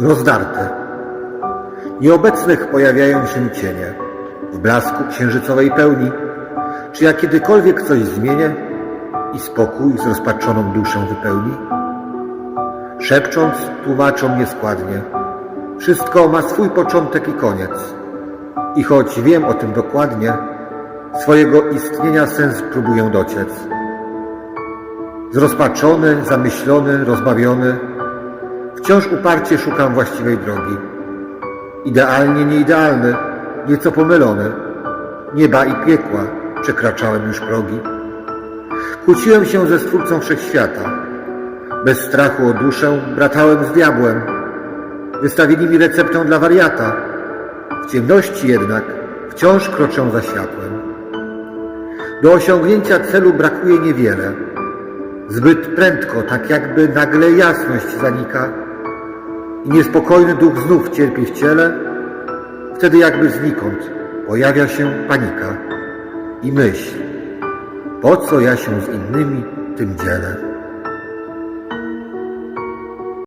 rozdarte. Nieobecnych pojawiają się cienie w blasku księżycowej pełni. Czy ja kiedykolwiek coś zmienię i spokój z rozpatrzoną duszę wypełni? Szepcząc, tłumaczą nieskładnie. Wszystko ma swój początek i koniec. I choć wiem o tym dokładnie, swojego istnienia sens próbuję dociec. Zrozpaczony, zamyślony, rozbawiony, wciąż uparcie szukam właściwej drogi. Idealnie nieidealny, nieco pomylony, nieba i piekła przekraczałem już progi. Kłóciłem się ze Stwórcą Wszechświata. Bez strachu o duszę bratałem z diabłem. Wystawili mi receptę dla wariata. W ciemności jednak wciąż kroczę za światłem. Do osiągnięcia celu brakuje niewiele. Zbyt prędko, tak jakby nagle jasność zanika i niespokojny duch znów cierpi w ciele, wtedy jakby znikąd pojawia się panika i myśl, po co ja się z innymi tym dzielę.